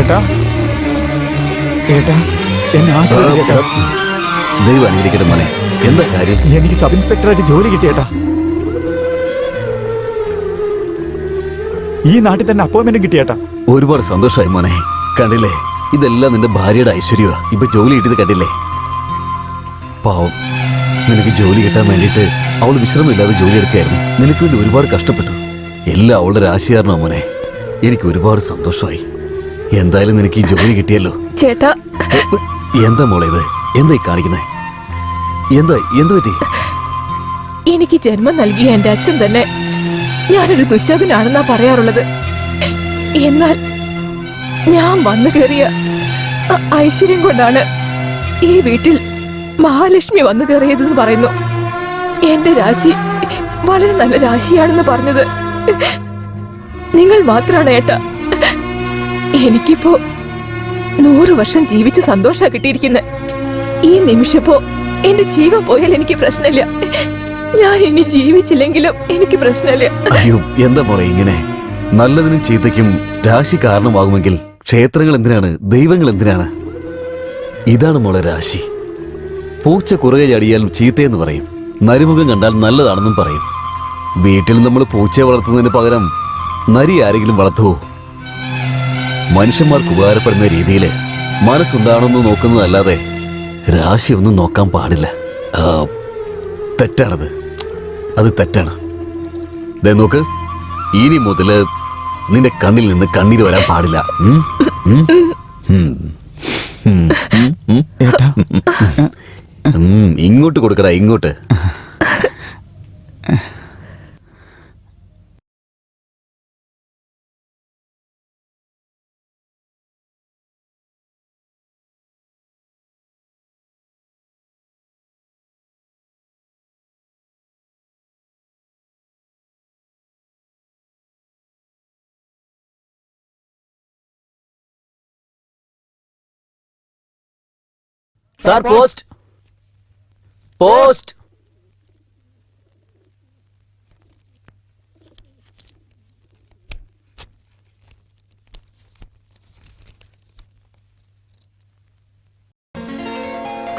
ഏട്ടാ? ഏട്ടാ എന്നെ ആശ്രയിച്ചേട്ടാ ദൈവം അനുകരിക്കട്ടെ മോനെ. എന്താ കാര്യം? എനിക്ക് സബ് ഇൻസ്പെക്ടറായിട്ട് ജോലി കിട്ടിയേട്ടാ ഈ നാട്ടിൽ തന്നെ അപ്പോയിന്റ്മെന്റും കിട്ടിയേട്ടാ ഒരുപാട് സന്തോഷമായി മോനെ. കണ്ടില്ലേ? ഇതെല്ലാം നിന്റെ ഭാര്യയുടെ ഐശ്വര്യമാ ഇപ്പൊ ജോലി കിട്ടിയത് കണ്ടില്ലേ? പാവം. നിനക്ക് ജോലി കിട്ടാൻ വേണ്ടിയിട്ട് അവൾ വിശ്രമമില്ലാതെ ജോലി എടുക്കുകയായിരുന്നു. നിനക്ക് വേണ്ടി ഒരുപാട് കഷ്ടപ്പെട്ടു. എല്ലാം അവളുടെ രാശിയാരണോ മോനെ. എനിക്ക് ഒരുപാട് സന്തോഷമായി. എന്തായാലും നിനക്ക് ഈ ജോലി കിട്ടിയല്ലോ. ചേട്ടാ. എന്താ മോളെ ഇത്? എന്താ ഈ കാണിക്കുന്നേ? എന്താ എന്ത് പറ്റി? എനിക്ക് ജന്മം നൽകിയ എന്റെ അച്ഛൻ തന്നെ ഞാനൊരു ദുശകനാണെന്നാ പറയാറുള്ളത്. എന്നാൽ ഞാൻ വന്നു കയറിയ ഐശ്വര്യം കൊണ്ടാണ് ഈ വീട്ടിൽ മഹാലക്ഷ്മി വന്നു കയറിയതെന്ന് പറയുന്നു. എന്റെ രാശി വളരെ നല്ല രാശിയാണെന്ന് പറഞ്ഞത്. നിങ്ങൾ മാത്രമാണ് ഏട്ടാ. എനിക്കിപ്പോ നൂറു വർഷം ജീവിച്ച് സന്തോഷ കിട്ടിയിരിക്കുന്നത് ഈ നിമിഷപ്പോ എന്റെ ജീവൻ പോയാൽ എനിക്ക് പ്രശ്നമില്ല. ഞാൻ ഇനി ജീവിച്ചില്ലെങ്കിലും എനിക്ക് പ്രശ്നമില്ല. അയ്യോ എന്താ പോലെ ഇങ്ങനെ? നല്ലതിനും ചീത്തയ്ക്കും രാശി കാരണമാകുമെങ്കിൽ ക്ഷേത്രങ്ങൾ എന്തിനാണ്? ദൈവങ്ങൾ എന്തിനാണ്? ഇതാണ് മോളെ രാശി. പൂച്ച കുറുകെ ചാടിയാൽ ചീത്തയെന്ന് പറയും. നരിമുഖം കണ്ടാൽ നല്ലതാണെന്നും പറയും. വീട്ടിൽ നമ്മൾ പൂച്ചയെ വളർത്തുന്നതിന് പകരം നരി ആരെങ്കിലും വളർത്തുവോ? മനുഷ്യന്മാർക്ക് ഉപകാരപ്പെടുന്ന രീതിയിൽ മനസ്സുണ്ടാണെന്ന് നോക്കുന്നതല്ലാതെ രാശി ഒന്നും നോക്കാൻ പാടില്ല. തെറ്റാണത്. അത് തെറ്റാണ്. ദേ നോക്ക്. ഇനി മുതൽ നിന്റെ കണ്ണിൽ നിന്ന് കണ്ണീര് വരാൻ പാടില്ല. ഇങ്ങോട്ട് കൊടുക്കടാ ഇങ്ങോട്ട്. Sir post. പോസ്റ്റ്.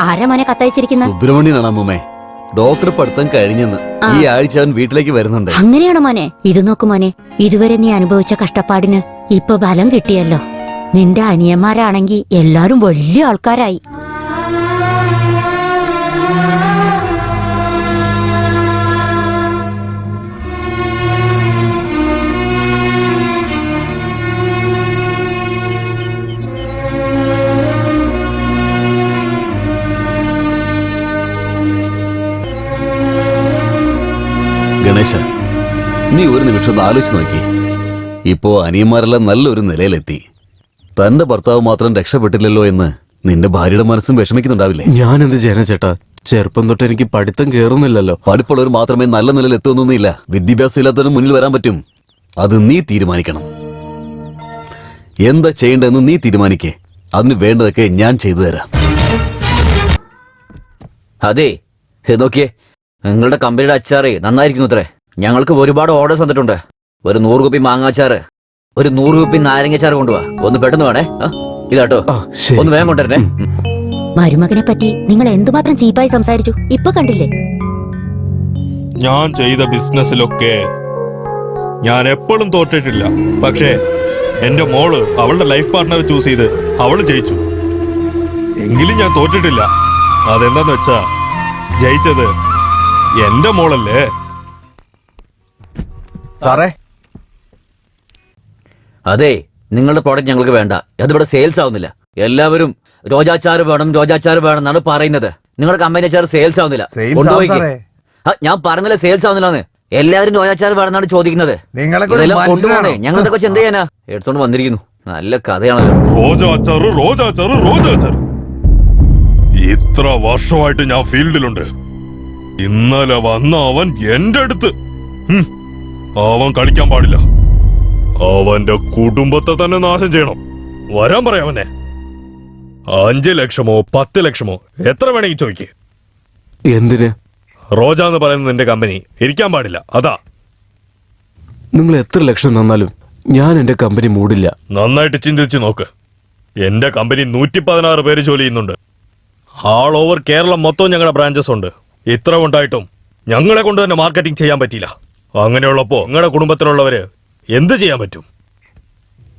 ആരമനെ മോനെ കത്തയച്ചിരിക്കുന്ന? സുബ്രഹ്മണ്യനാണ് അമ്മൂമ്മേ. ഡോക്ടർ പഠിത്തം കഴിഞ്ഞെന്ന് ഈ ആഴ്ച അവൻ വീട്ടിലേക്ക് വരുന്നുണ്ട്. അങ്ങനെയാണോ മോനെ? ഇത് നോക്കു മോനെ. ഇതുവരെ നീ അനുഭവിച്ച കഷ്ടപ്പാടിന് ഇപ്പൊ ബലം കിട്ടിയല്ലോ. നിന്റെ അനിയന്മാരാണെങ്കി എല്ലാരും വലിയ ആൾക്കാരായി. ഗണേശ നീ ഒരു നിമിഷം ഒന്ന് ആലോചിച്ച് നോക്കി. ഇപ്പോ അനിയന്മാരെല്ലാം നല്ലൊരു നിലയിലെത്തി. തന്റെ ഭർത്താവ് മാത്രം രക്ഷപ്പെട്ടില്ലല്ലോ എന്ന് നിന്റെ ഭാര്യയുടെ മനസ്സും വിഷമിക്കുന്നുണ്ടാവില്ലേ? ഞാൻ എന്ത് ചെയ്യാനാ ചേട്ടാ? ചെറുപ്പം തൊട്ട് എനിക്ക് പഠിത്തം കേറുന്നില്ലല്ലോ. പഠിപ്പുള്ളവർ മാത്രമേ നല്ല നിലയിൽ എത്തുന്നൊന്നുമില്ല വിദ്യാഭ്യാസം ഇല്ലാത്തവന് മുന്നിൽ വരാൻ പറ്റും. അത് നീ തീരുമാനിക്കണം. എന്താ ചെയ്യേണ്ടതെന്ന് നീ തീരുമാനിക്കേ. അതിന് വേണ്ടതൊക്കെ ഞാൻ ചെയ്തു തരാം. അതെ നോക്കിയേ. നിങ്ങളുടെ കമ്പനിയുടെ അച്ചാറേ നന്നായിരിക്കുന്നു അത്രേ. ഞങ്ങൾക്ക് ഒരുപാട് ഓർഡേഴ്സ് വന്നിട്ടുണ്ട്. ഒരു നൂറ് കുപ്പി മാങ്ങാച്ചാറ് ഒരു നൂറ് കുപ്പി നാരങ്ങച്ചാറ് കൊണ്ടുപോവാ ഒന്ന് പെട്ടെന്ന് വേണേ. ഇതാട്ടോ. ഒന്ന് വേഗം കൊണ്ടുവരണേ. മരുമകനെ പറ്റി നിങ്ങൾ എന്തുമാത്രം ചീപ്പായി സംസാരിച്ചു? ഇപ്പൊ കണ്ടില്ലേ? ഞാൻ ചെയ്ത ബിസിനസ്സിലൊക്കെ ഞാൻ എപ്പോഴും തോറ്റിട്ടില്ല. പക്ഷേ എന്റെ മോൾ അവളുടെ ലൈഫ് പാർട്ട്ണർ ചൂസ് ചെയ്ത് അവൾ ജയിച്ചു. എങ്കിലും ഞാൻ തോറ്റിട്ടില്ല. അതെന്താന്ന് വെച്ചാ ജയിച്ചത് എന്റെ മോളല്ലേ? സാറേ? അതെ നിങ്ങളുടെ പ്രോഡക്റ്റ് ഞങ്ങൾക്ക് വേണ്ട. അതിവിടെ സെയിൽസ് ആവുന്നില്ല. എല്ലാവരും രോജാച്ചാറ് വേണം രോജാച്ചാറ് വേണം എന്നാണ് പറയുന്നത്. നിങ്ങളുടെ കമ്പനി അച്ചാർ സെയിൽസ് ആവുന്നില്ല. ഞാൻ പറഞ്ഞില്ല സെയിൽസ് ആവുന്നില്ലാന്ന്? എല്ലാവരും രോജാച്ചാറ് വേണമെന്നാണ് ചോദിക്കുന്നത്. കൊണ്ടുപോകണേ? ഞങ്ങൾ ഇതൊക്കെ എന്ത് ചെയ്യാനാ? എടുത്തോണ്ട് വന്നിരിക്കുന്നു. നല്ല കഥയാണല്ലോ. ഇത്ര വർഷമായിട്ട് ഞാൻ ഫീൽഡിലുണ്ട്. ഇന്നലെ വന്ന അവൻ എന്റെ അടുത്ത്. അവൻ കളിക്കാൻ പാടില്ല. അവന്റെ കുടുംബത്തെ തന്നെ നാശം ചെയ്യണം. വരാൻ പറയാം അവനെ. അഞ്ച് ലക്ഷമോ പത്ത് ലക്ഷമോ എത്ര വേണമെങ്കിൽ ചോദിക്ക്. എന്തിന്? റോജ എന്ന് പറയുന്ന നിന്റെ കമ്പനി. ഇരിക്കാൻ പാടില്ല. അതാ. നിങ്ങൾ എത്ര ലക്ഷം തന്നാലും ഞാൻ എന്റെ കമ്പനി മൂടില്ല. നന്നായിട്ട് ചിന്തിച്ചു നോക്ക്. എന്റെ കമ്പനി നൂറ്റി പതിനാറ് പേര് ജോലി ചെയ്യുന്നുണ്ട്. ആൾ ഓവർ കേരളം മൊത്തം ഞങ്ങളുടെ ബ്രാഞ്ചസ് ഉണ്ട്. ഇത്ര ഉണ്ടായിട്ടും ഞങ്ങളെ കൊണ്ട് തന്നെ മാർക്കറ്റിംഗ് ചെയ്യാൻ പറ്റിയില്ല. അങ്ങനെയുള്ളപ്പോ നിങ്ങളുടെ കുടുംബത്തിലുള്ളവര് എന്ത് ചെയ്യാൻ പറ്റും?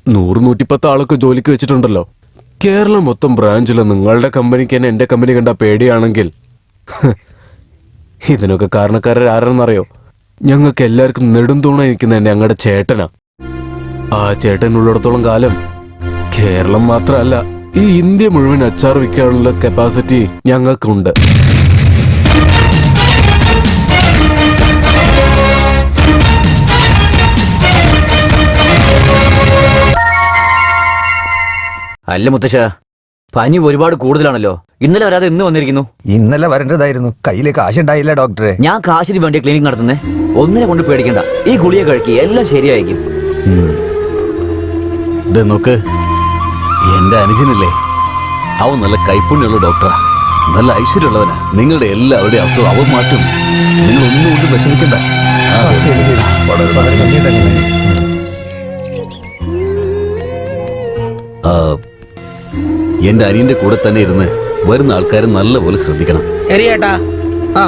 നൂറ് നൂറ്റിപ്പത്ത് ആളൊക്കെ ജോലിക്ക് വെച്ചിട്ടുണ്ടല്ലോ. കേരളം മൊത്തം ബ്രാഞ്ചിൽ നിങ്ങളുടെ കമ്പനിക്ക് തന്നെ എന്റെ കമ്പനി കണ്ട പേടിയാണെങ്കിൽ. ഇതിനൊക്കെ കാരണക്കാരൻ ആരാണെന്നറിയോ? ഞങ്ങൾക്ക് എല്ലാവർക്കും നെടുംതൂണ നിൽക്കുന്ന ഞങ്ങളുടെ ചേട്ടനാ. ആ ചേട്ടനുള്ളിടത്തോളം കാലം കേരളം മാത്രമല്ല ഈ ഇന്ത്യ മുഴുവൻ അച്ചാർ വിൽക്കാനുള്ള കപ്പാസിറ്റി ഞങ്ങൾക്കുണ്ട്. അല്ല മുത്തശ്ശ പനി ഒരുപാട് കൂടുതലാണല്ലോ. ഇന്നലെ വരാതെ ഇന്ന് വന്നിരിക്കുന്നു. ഇന്നലെ വരേണ്ടതായിരുന്നു. കയ്യിൽ കാശുണ്ടായില്ല ഡോക്ടറെ. ഞാൻ കാശിന് വേണ്ടി ക്ലിനിക് നടത്തുന്നേ. ഒന്നിനെ കൊണ്ട് പേടിക്കണ്ട. ഈ ഗുളിയെ കഴിക്കുക എല്ലാം ശരിയായിരിക്കും. ഇത് ദേ നോക്ക്. എന്റെ അനുജനില്ലേ? അവൻ നല്ല കൈപ്പുണ്യുള്ള ഡോക്ടറാ. നല്ല ഐശ്വര്യമുള്ളവനാ. നിങ്ങളുടെ എല്ലാവരുടെയും അസുഖം അവൻ മാറ്റും. നിങ്ങൾ ഒന്നും കൊണ്ട് വിഷമിക്കണ്ട. ആ, ശരി ശരി. വളരെ എന്റെ അനിയന്റെ കൂടെ തന്നെ ഇരുന്ന് വരുന്ന ആൾക്കാരെ നല്ലപോലെ ശ്രദ്ധിക്കണം. ശരി ചേട്ടാ ആ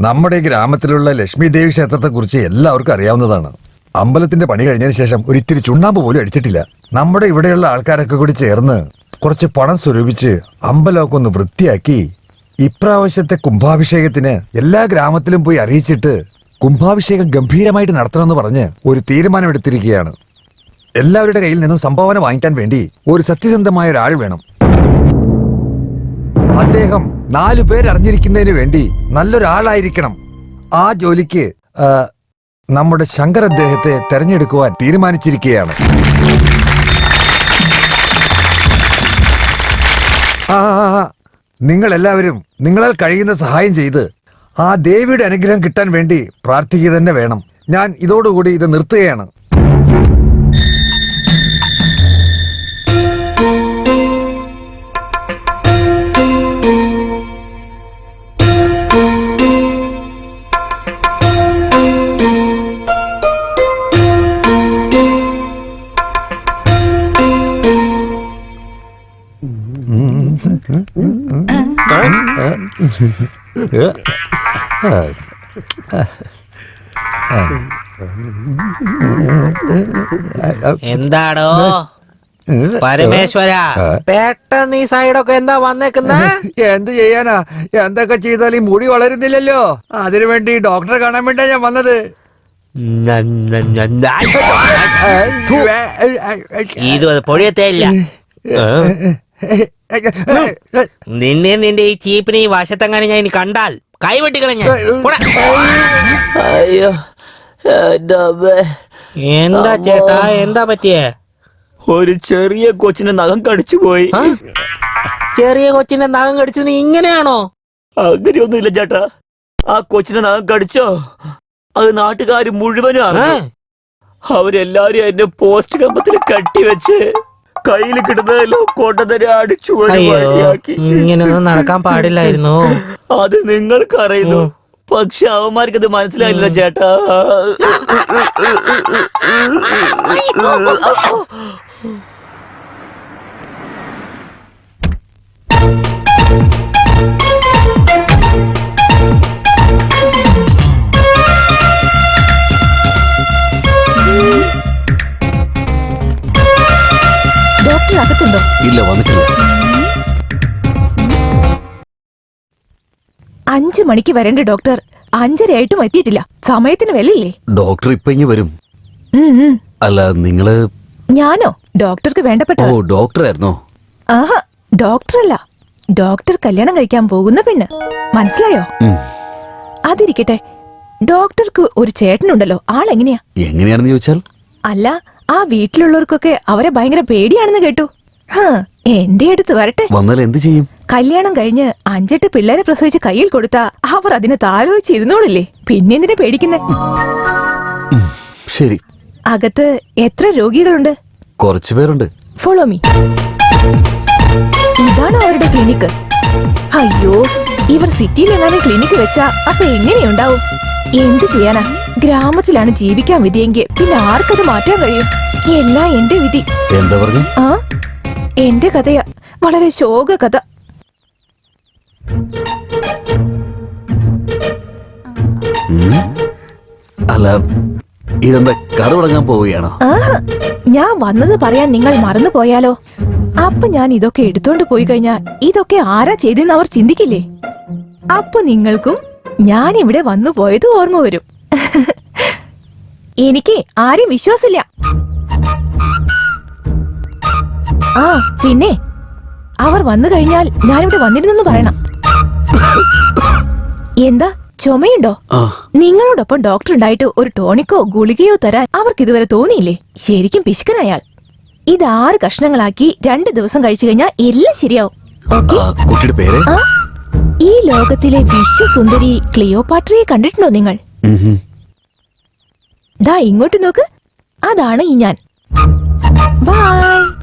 നമ്മുടെ ഗ്രാമത്തിലുള്ള ലക്ഷ്മി ദേവി ക്ഷേത്രത്തെ കുറിച്ച് എല്ലാവർക്കും അറിയാവുന്നതാണ്. അമ്പലത്തിന്റെ പണി കഴിഞ്ഞതിന് ശേഷം ഒരിത്തിരി ചുണ്ണാമ്പ് പോലും അടിച്ചിട്ടില്ല. നമ്മുടെ ഇവിടെയുള്ള ആൾക്കാരൊക്കെ കൂടി ചേർന്ന് കുറച്ച് പണം സ്വരൂപിച്ച് അമ്പലമൊക്കെ ഒന്ന് വൃത്തിയാക്കി ഇപ്രാവശ്യത്തെ കുംഭാഭിഷേകത്തിന് എല്ലാ ഗ്രാമത്തിലും പോയി അറിയിച്ചിട്ട് കുംഭാഭിഷേകം ഗംഭീരമായിട്ട് നടത്തണമെന്ന് പറഞ്ഞ് ഒരു തീരുമാനമെടുത്തിരിക്കുകയാണ് എല്ലാവരുടെ കയ്യിൽ നിന്നും സംഭാവന വാങ്ങിക്കാൻ വേണ്ടി ഒരു സത്യസന്ധമായ ഒരാൾ വേണം. അദ്ദേഹം നാലു പേരറിഞ്ഞിരിക്കുന്നതിന് വേണ്ടി നല്ലൊരാളായിരിക്കണം. ആ ജോലിക്ക് നമ്മുടെ ശങ്കർ അദ്ദേഹത്തെ തെരഞ്ഞെടുക്കുവാൻ തീരുമാനിച്ചിരിക്കുകയാണ്. ആ. നിങ്ങൾ എല്ലാവരും നിങ്ങളാൽ കഴിയുന്ന സഹായം ചെയ്ത് ആ ദേവിയുടെ അനുഗ്രഹം കിട്ടാൻ വേണ്ടി പ്രാർത്ഥിക്കുക തന്നെ വേണം. ഞാൻ ഇതോടുകൂടി ഇത് നിർത്തുകയാണ്. എന്താടോ പരമേശ്വര പെട്ടെന്ന് ഈ സൈഡൊക്കെ എന്താ വന്നേക്കുന്ന എന്ത് ചെയ്യാനാ എന്തൊക്കെ ചെയ്താൽ ഈ മുടി വളരുന്നില്ലല്ലോ അതിനു വേണ്ടി ഡോക്ടറെ കാണാൻ വേണ്ടിയാ ഞാൻ വന്നത് ഇത് പൊഴിയത്തേ ഇല്ല നിന്നെ നിന്റെ ഈ ചീപ്പിനെ ഈ വശത്തെങ്ങാനും ഞാൻ ഇനി കണ്ടാൽ കൈവെട്ടിക്കളഞ്ഞ അയ്യോ. എന്താ ചേട്ടാ എന്താ പറ്റിയേ? ഒരു ചെറിയ കൊച്ചിന്റെ നഖം കടിച്ചു പോയി? ചെറിയ കൊച്ചിന്റെ നഖം കടിച്ചത് ഇങ്ങനെയാണോ? അങ്ങനെയൊന്നുമില്ല ചേട്ടാ. ആ കൊച്ചിന്റെ നഖം കടിച്ചോ? അത് നാട്ടുകാർ മുഴുവനും അറിഞ്ഞു. അവരെല്ലാരും എന്നെ പോസ്റ്റ് കമ്പത്തിൽ കെട്ടിവെച്ച്. കയ്യിൽ കിട്ടുന്നതെല്ലാം കൊണ്ടുതന്നെ അടിച്ചു ഇങ്ങനെയൊന്നും നടക്കാൻ പാടില്ലായിരുന്നു അത് നിങ്ങൾക്കറിയുന്നു. പക്ഷെ അവന്മാർക്ക് ഇത് മനസ്സിലായില്ല ചേട്ടാ ഡോക്ടർ അകത്തുണ്ടോ ഇല്ല വന്നിട്ടില്ല. അഞ്ചു മണിക്ക് വരേണ്ട ഡോക്ടർ. അഞ്ചരയായിട്ടും എത്തിയിട്ടില്ല. സമയത്തിന് വിലയില്ലേ? ഡോക്ടർ ഇപ്പൊ ഇനി വരും. അല്ല നിങ്ങൾ ഞാനോ? ഡോക്ടർക്ക് വേണ്ടപ്പെട്ട ഓ ഡോക്ടറായിരുന്നോ? ആഹാ ഡോക്ടറല്ല. ഡോക്ടർ കല്യാണം കഴിക്കാൻ പോകുന്ന പെണ്ണ്. മനസ്സിലായോ. അതിരിക്കട്ടെ. ഡോക്ടർക്ക് ഒരു ചേട്ടനുണ്ടല്ലോ. ആളെങ്ങനെയാ? എങ്ങനെയാണെന്ന് ചോദിച്ചാൽ? അല്ല ആ വീട്ടിലുള്ളവർക്കൊക്കെ അവരെ ഭയങ്കര പേടിയാണെന്ന് കേട്ടു. ഹാ എന്റെ അടുത്ത് വരട്ടെ. വന്നാൽ എന്ത് ചെയ്യും? കല്യാണം കഴിഞ്ഞ് അഞ്ചെട്ട് പിള്ളേരെ പ്രസവിച്ച് കയ്യിൽ കൊടുത്താ അവർ അതിനെ താലോചിച്ചിരുന്നോളില്ലേ? പിന്നെന്തിനെ പേടിക്കുന്നേ? ശരി. അകത്ത് എത്ര രോഗികളുണ്ട്? കുറച്ചു പേരുണ്ട്. ഫോളോ മീ ഇതാണ് അവരുടെ ക്ലിനിക്ക് അയ്യോ ഇവർ സിറ്റിയിൽ എങ്ങാനും ക്ലിനിക്ക് വെച്ചാ അപ്പൊ എങ്ങനെയുണ്ടാവും? എന്ത് ചെയ്യാനാ? ഗ്രാമത്തിലാണ് ജീവിക്കാൻ വിധിയെങ്കിൽ പിന്നെ ആർക്കത് മാറ്റാൻ കഴിയും? എല്ലാം എന്റെ വിധി. എന്താ പറഞ്ഞു? ആ എന്റെ കഥയാ. വളരെ ശോക കഥ. അല്ല ഇതെന്താ കട തുടങ്ങാൻ പോവുകയാണോ? ഞാൻ വന്നത് പറയാൻ നിങ്ങൾ മറന്നു പോയാലോ? അപ്പൊ ഞാൻ ഇതൊക്കെ എടുത്തോണ്ട് പോയി കഴിഞ്ഞാ ഇതൊക്കെ ആരാ ചെയ്തെന്ന് അവർ ചിന്തിക്കില്ലേ? അപ്പൊ നിങ്ങൾക്കും ഞാൻ ഇവിടെ വന്നു പോയത് ഓർമ്മ വരും. എനിക്ക് ആരും വിശ്വാസില്ല ആ പിന്നെ. അവർ വന്നു കഴിഞ്ഞാൽ ഞാനിവിടെ വന്നിരുന്നെന്ന് പറയണം. എന്താ? ചുമയുണ്ടോ? നിങ്ങളോടൊപ്പം ഡോക്ടർ ഉണ്ടായിട്ട് ഒരു ടോണിക്കോ ഗുളികയോ തരാൻ അവർക്ക് ഇതുവരെ തോന്നിയില്ലേ? ശരിക്കും പിശുക്കനയാൾ ഇത് ആറ് കഷ്ണങ്ങളാക്കി രണ്ട് ദിവസം കഴിച്ചു കഴിഞ്ഞാൽ എല്ലാം ശരിയാവും. കുട്ടിയുടെ പേര്? ഈ ലോകത്തിലെ വിശ്വസുന്ദരി ക്ലിയോപാട്രയെ കണ്ടിട്ടുണ്ടോ നിങ്ങൾ. ദാ ഇങ്ങോട്ട് നോക്ക്. അതാണ് ഈ ഞാൻ. ബൈ